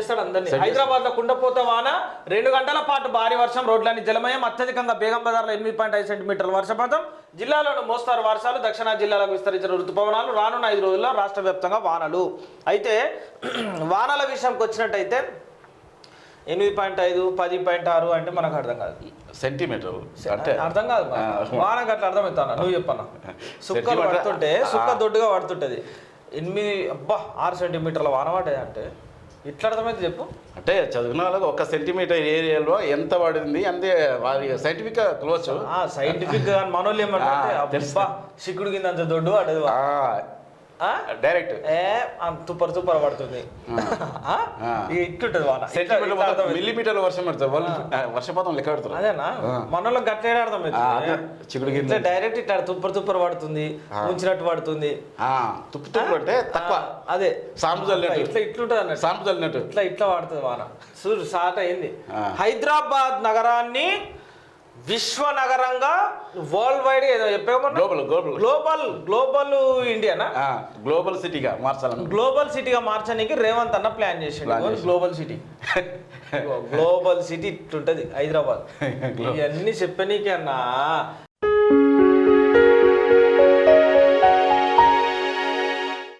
చేస్తాడు అందరినీ. హైదరాబాద్లో కుండపోత వాన రెండు గంటల పాటు భారీ వర్షం రోడ్లన్నీ జలమయం. అత్యధికంగా బేగం బజార్లో ఎనిమిది పాయింట్ ఐదు సెంటీమీటర్ల వర్షపాతం. జిల్లాలోని మోస్తారు వర్షాలు దక్షిణ జిల్లాలకు విస్తరించిన ఋతుపవనాలు రానున్న ఐదు రోజుల్లో రాష్ట్ర వ్యాప్తంగా వానలు. అయితే వానల విషయంకి వచ్చినట్టయితే ఎనిమిది పాయింట్ ఐదు పది పాయింట్ ఆరు అంటే మనకు అర్థం కాదు. సెంటీమీటర్ అంటే అర్థం కాదు వానకు అట్లా అర్థమవుతాను నువ్వు చెప్పన్నా. సుక్కలు పడుతుంటే సుక్క. దొడ్డుగా పడుతుంటది. ఎనిమిది అబ్బా ఆరు సెంటీమీటర్ల వాన పడ్డది అంటే ఇట్లా అర్థమైతే చెప్పు అంటే చదివిన వాళ్ళకి ఒక సెంటీమీటర్ ఏరియాలో ఎంత పడింది అంతే వారి సైంటిఫిక్ క్లోజ్ సైంటిఫిక్గా మనోళ్ళు ఏమంటే తెలుసు. సిక్కుడు కింద అంత దొడ్డు ఆ? డైరెక్ట్. ఏ ఆ. తుప్పర్ తుప్పర్ పడుతుంది ఇట్లుంటది వాన. మిల్లీమీటర్ల వర్షం పడుతుంది. వాళ్ళు వర్షపాతం లెక్క పెడతారు అదేనా. మనలో గట్లే అర్థం ఆ, అదే. చిక్కుడు. ఇట్లా డైరెక్ట్ ఇట్లా తుప్పర్ తుప్పర్ పడుతుంది. ఉంచినట్టు పడుతుంది. తుప్పు తుప్పు అంటే తక్కువ. అదే. సాంపు చల్లినట్టు. ఇట్లా ఇట్లుంటది అన్నట్టు. సాంపు చల్లినట్టు. ఇట్లా ఇట్లా వాడుతుంది వాన. చూడు స్టార్ట్ అయింది. హైదరాబాద్ నగరాన్ని విశ్వ నగరంగా వరల్డ్ వైడ్ ఏదో చెప్పేమన్నా గ్లోబల్ గ్లోబల్ గ్లోబల్ గ్లోబల్ ఇండియానా గ్లోబల్ సిటీగా మార్చాలను. గ్లోబల్ సిటీగా మార్చడానికి రేవంత్ అన్న ప్లాన్ చేసిండు. గ్లోబల్ సిటీ గ్లోబల్ సిటీ ఇట్లుంటది హైదరాబాద్. ఇవన్నీ చెప్పనీకే అన్నా.